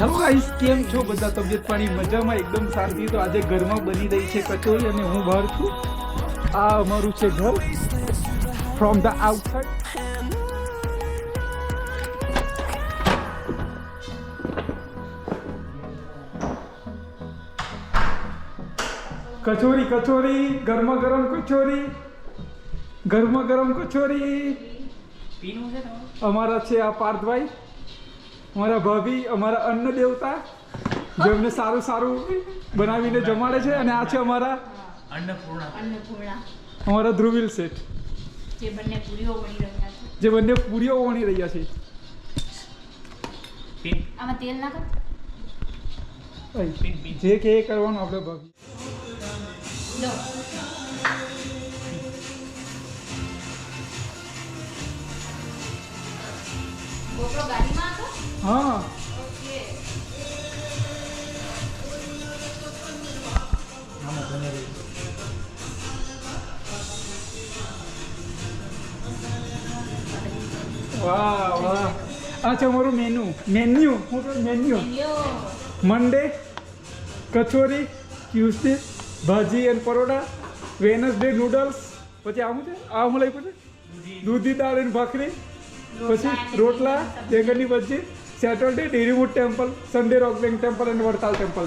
Hello guys કેમ છો? બધા તબિયત પાણી મજામાં એકદમ શાંતિ. તો આજે ઘરમાં બની રહી છે કચોરી અને હું બહાર છું. આ અમારું છે ઘર. From the outside kachori kachori ગરમા ગરમ કચોરી. ગરમા ગરમ કચોરી. અમારા છે આ પાર્થભાઈ. અમારા ભાભી અમારા અન્ન દેવતા જેમને સારું સારું બનાવીને જમાડે છે અને આ છે અમારા અન્નપૂર્ણા અમારા ધ્રુવિલ શેઠ. જે બંને પૂરીઓ બની રહ્યા છે. જે બંને પૂરીઓ વણી રહ્યા છે. આમાં તેલ નાખો. જે કે એ કરવાનું આપણે ભાભી. લો. ગોપરો ગાડીમાં હા. વાહ વાહ. અચ્છા મારું મેનુ મેન્યુ હું menu Monday kachori Tuesday bhaji અને પરોઠા વેનસડે નૂડલ્સ પછી આવું છે? આ હું લઈ પછી દૂધી દાળ અને ભાખરી. પછી રોટલા, બેંગનની ભજી. સેટરડે ડેરીવુડ ટેમ્પલ સન્ડે રોકલિંગ ટેમ્પલ અને વડતાલ ટેમ્પલ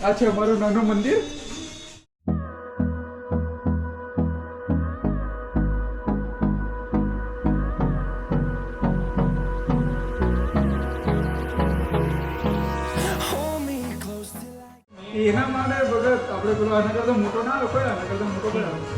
આ છે અમારું નાનું મંદિર એના માટે વગર આપણે પેલો આના કરતા મોટો ના કોઈ આના કરતા મોટો કયો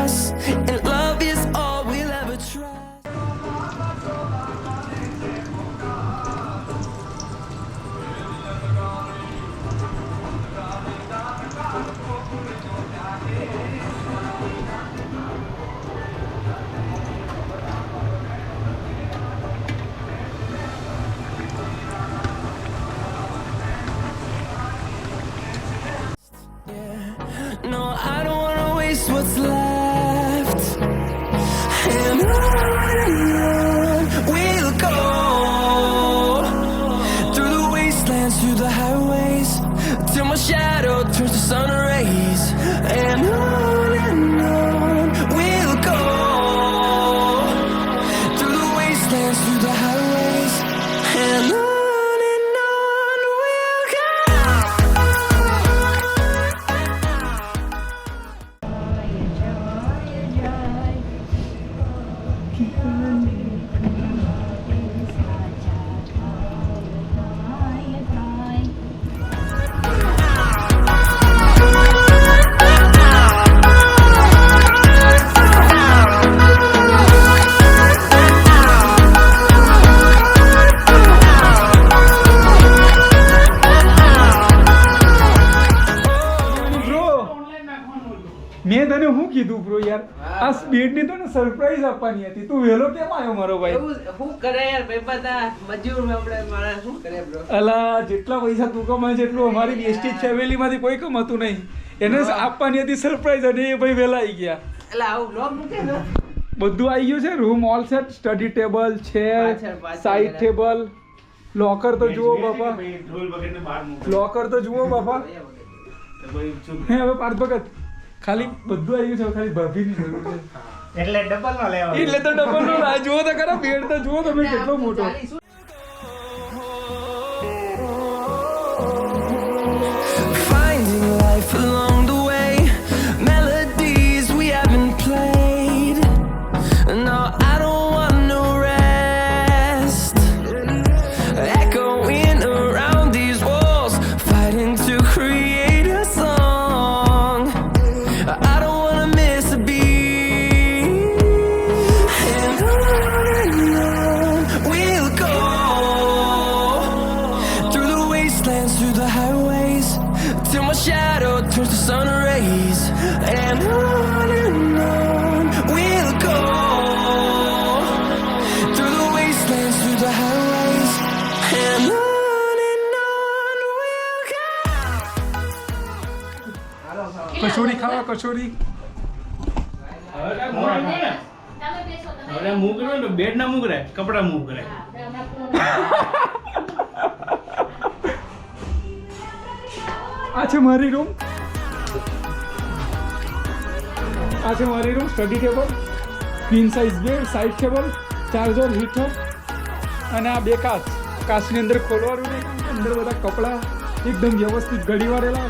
કીધું બ્રો યાર. આ સ્પીડની તો ને સરપ્રાઈઝ આપવાની હતી. તું વહેલો કેમ આવ્યો મારો ભાઈ? શું કરે યાર ભાઈ બધા મજૂર આપણે મારા શું કરે બ્રો અલા જેટલા પૈસા તું કમાય છે એટલું અમારી વેસ્ટેજ ફેમિલી માંથી કોઈ કમાતું નહીં. એને આપવાની હતી સરપ્રાઈઝ અને એ ભાઈ વહેલા આવી ગયા. એટલે આવું બ્લોગ મૂકે ને બધું આવી ગયું છે? Room all set study table પાછળ સાઈડ ટેબલ લોકર તો જુઓ બાપા. લોકર તો જુઓ બાપા. હે હવે પાર્થ ભગત. ખાલી બધું આવી ગયું છે ખાલી ભાભીની જરૂર છે. એટલે ડબલ નો લેવા એટલે તો ડબલ નો આ જુઓ તો ખરા બેડ તો જુઓ તમે કેટલો મોટો. Finding life along the kachori ખાવા કચોરી. હવે કાંઈ મોડા ખાય. તમે બેસો તમે હવે મૂક રહ્યો ને બેડ ના મૂક રહે કપડા મૂક રહે આ છે મારી રૂમ આ છે મારી room study table queen size bed side table charger heater અને આ બે કાચ. કાચની અંદર ખોલવાનું અંદર બધા કપડાં એકદમ વ્યવસ્થિત ઘડી વાળેલા